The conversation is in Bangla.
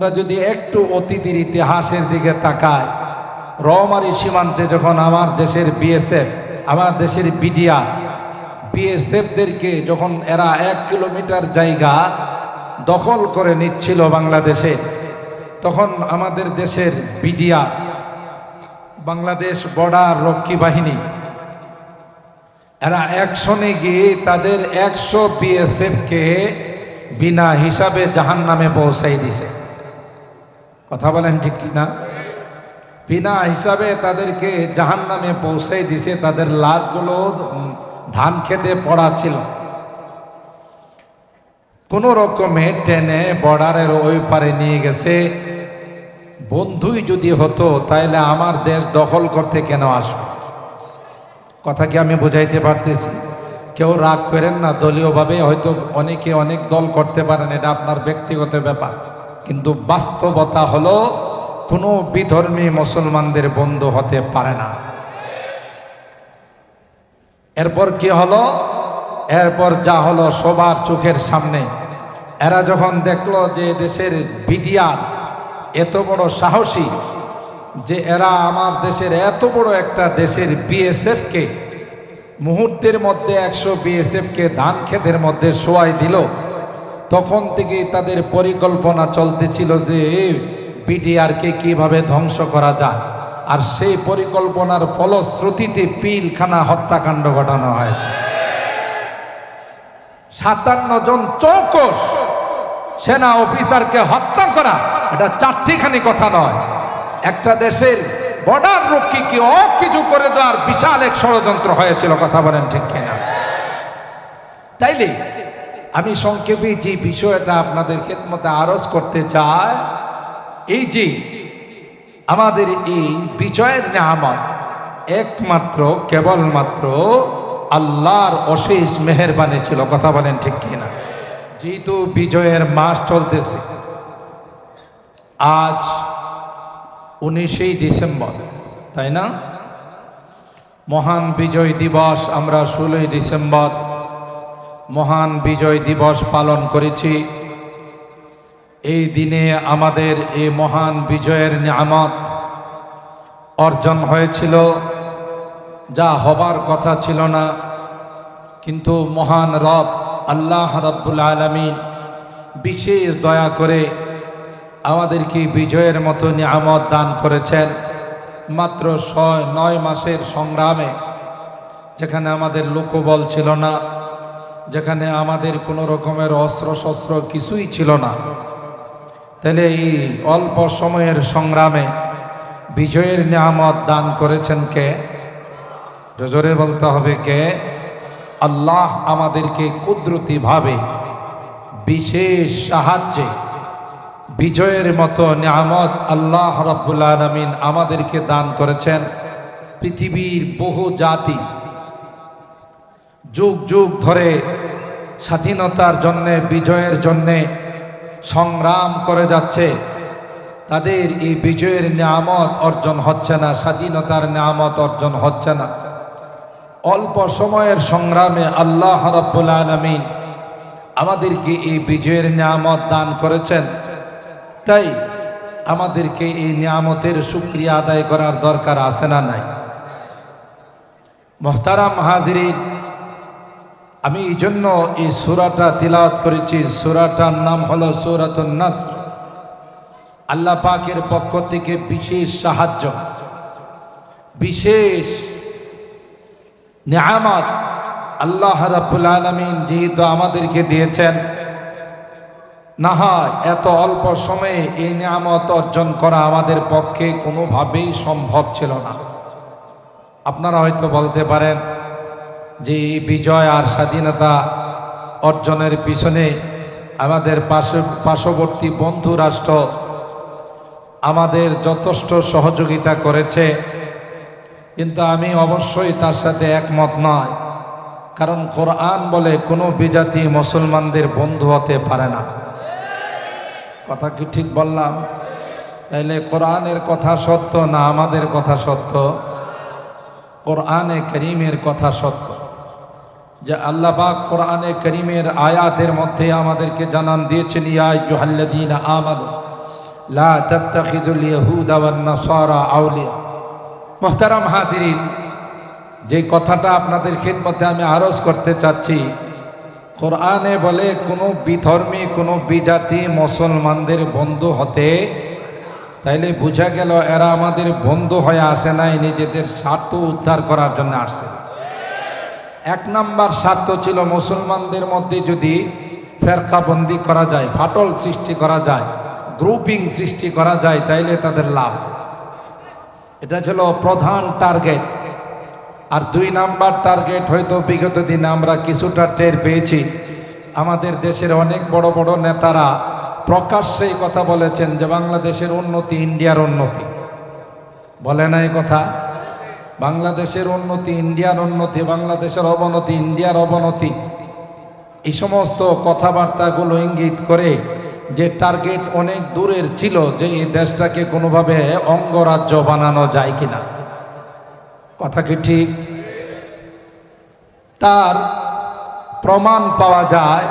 আমরা যদি একটু অতীতের ইতিহাসের দিকে তাকাই রমারি সীমান্তে যখন আমার দেশের বিএসএফ আমার দেশের বিডিআর বিএসএফদেরকে যখন এরা এক কিলোমিটার জায়গা দখল করে নিচ্ছিল বাংলাদেশে, তখন আমাদের দেশের বিডিআর বাংলাদেশ বর্ডার রক্ষী বাহিনী, এরা অ্যাকশনে গিয়ে তাদের একশো বিএসএফকে বিনা হিসাবে জাহান নামে পৌঁছাই দিছে। কথা বলেন ঠিক কি না বিনা হিসাবে তাদেরকে জাহান নামে পৌঁছাই দিছে, তাদের লাশগুলো ধান খেতে পড়া ছিল কোন রকমে টেনে বর্ডারের ওই পারে নিয়ে গেছে। বন্ধুই যদি হতো, তাইলে আমার দেশ দখল করতে কেন আসবে? কথা কি আমি বুঝাইতে পারতেছি? কেউ রাগ করেন না, দলীয়ভাবে হয়তো অনেকে অনেক দল করতে পারেন, এটা আপনার ব্যক্তিগত ব্যাপার। কিন্তু বাস্তবতা হলো, কোনো বিধর্মী মুসলমানদের বন্ধু হতে পারে না। এরপর কি হলো? এরপর যা হলো সবার চোখের সামনে। এরা যখন দেখল যে দেশের বিডিআর এত বড় সাহসী, যে এরা আমার দেশের এত বড় একটা দেশের বিএসএফকে মুহূর্তের মধ্যে একশো বিএসএফকে ধান ক্ষেতের মধ্যে শোয়াই দিল তখন থেকে তাদের পরিকল্পনা চলতেছিল যে বিডিআরকে কীভাবে ধ্বংস করা যায়। আর সেই পরিকল্পনার ফলশ্রুতিতে পিলখানা হত্যাকাণ্ড ঘটানো হয়েছে। সাতান্ন জন চৌকস সেনা অফিসারকে হত্যা করা, এটা চারটিখানি কথা নয়। একটা দেশের বর্ডার রক্ষীকে অকিছু করে দেওয়ার বিশাল এক ষড়যন্ত্র হয়েছিল, কথা বলেন ঠিক কিনা? তাইলে আমি সংক্ষেপে যে বিষয়টা আপনাদের খেদমতে আরজ করতে চাই, এই যে আমাদের এই বিজয়ের নামত একমাত্র, কেবলমাত্র আল্লাহর অশেষ মেহরবানি ছিল। কথা বলেন ঠিক কিনা? যেহেতু বিজয়ের মাস চলতেছে, আজ উনিশে ডিসেম্বর, তাই না? মহান বিজয় দিবস আমরা ষোলোই ডিসেম্বর মহান বিজয় দিবস পালন করেছি। এই দিনে আমাদের এই মহান বিজয়ের নিয়ামত অর্জন হয়েছিল, যা হবার কথা ছিল না। কিন্তু মহান রব আল্লাহ রব্বুল আলমিন বিশেষ দয়া করে আমাদেরকে বিজয়ের মতো নিয়ামত দান করেছেন। মাত্র ছয়, নয় মাসের সংগ্রামে, যেখানে আমাদের লোকবল ছিল না। যেখানে আমাদের কোনো রকমের অস্ত্র শস্ত্র কিছুই ছিল না। তাহলে এই অল্প সময়ের সংগ্রামে বিজয়ের নিয়ামত দান করেছেন কে? জোরে বলতে হবে কে? আল্লাহ আমাদেরকে কুদরতিভাবে বিশেষ সাহায্যে বিজয়ের মতো নিয়ামত আল্লাহ রব্বুল আলমিন আমাদেরকে দান করেছেন। পৃথিবীর বহু জাতি যুগ যুগ ধরে স্বাধীনতার জন্যে, বিজয়ের জন্যে সংগ্রাম করে যাচ্ছে। তাদের এই বিজয়ের নিয়ামত অর্জন হচ্ছে না, স্বাধীনতার নিয়ামত অর্জন হচ্ছে না। অল্প সময়ের সংগ্রামে আল্লাহ রব্বুল আলমিন আমাদেরকে এই বিজয়ের নিয়ামত দান করেছেন। তাই আমাদেরকে এই নিয়ামতের সুক্রিয়া আদায় করার দরকার আছে না নাই? মোহতারাম হাজিরিন আমি এই জন্য এই সুরাটা তিলাওয়াত করেছি। সুরাটার নাম হলো সুরাতুন নাস আল্লাহ পাকের পক্ষ থেকে বিশেষ সাহায্য, বিশেষ নিয়ামত আল্লাহ রাব্বুল আলমিন যেহেতু আমাদেরকে দিয়েছেন, না হয় এত অল্প সময়ে এই নিয়ামত অর্জন করা আমাদের পক্ষে কোনোভাবেই সম্ভব ছিল না। আপনারা হয়তো বলতে পারেন যে বিজয় আর স্বাধীনতা অর্জনের পিছনে আমাদের পাশে পার্শ্ববর্তী বন্ধু রাষ্ট্র আমাদের যথেষ্ট সহযোগিতা করেছে। কিন্তু আমি অবশ্যই তার সাথে একমত নয়। কারণ কোরআন বলে কোনো বিজাতি মুসলমানদের বন্ধু হতে পারে না। কথা কি ঠিক বললাম? তাইলে কোরআনের কথা সত্য না আমাদের কথা সত্য? কোরআনে করিমের কথা সত্য? যে আল্লাহ কোরআনে করিমের আয়াতের মধ্যে আমাদেরকে জানান দিয়েছেন, ইয়া আইয়ুহাল্লাযীনা আমানু, লা তাত্তাখিদুল ইয়াহুদা নাসারা আউলিয়া। মোহতারাম হাজিরিন যে কথাটা আপনাদের খিদমতে আমি আরজ করতে চাচ্ছি, কোরআনে বলে কোনো বিধর্মী, কোনো বিজাতি মুসলমানদের বন্ধু হতে, তাইলে বোঝা গেল এরা আমাদের বন্ধু হয়ে আসে নাই, নিজেদের স্বার্থ উদ্ধার করার জন্য আসছে এক নাম্বার স্বার্থ ছিল মুসলমানদের মধ্যে যদি ফেরকাবন্দি করা যায়, ফাটল সৃষ্টি করা যায় গ্রুপিং সৃষ্টি করা যায়, তাইলে তাদের লাভ। এটা ছিল প্রধান টার্গেট। আর দুই নাম্বার টার্গেট হয়তো বিগত দিনে আমরা কিছুটা টের পেয়েছি। আমাদের দেশের অনেক বড় বড় নেতারা প্রকাশ্যেই কথা বলেছেন যে বাংলাদেশের উন্নতি, ইন্ডিয়ার উন্নতি। বলে না কথা? বাংলাদেশের উন্নতি, ইন্ডিয়ার উন্নতি, বাংলাদেশের অবনতি, ইন্ডিয়ার অবনতি, এই সমস্ত কথাবার্তাগুলো ইঙ্গিত করে যে টার্গেট অনেক দূরের ছিল যে এই দেশটাকে কোনোভাবে অঙ্গরাজ্য বানানো যায় কিনা। কথা কি ঠিক? তার প্রমাণ পাওয়া যায়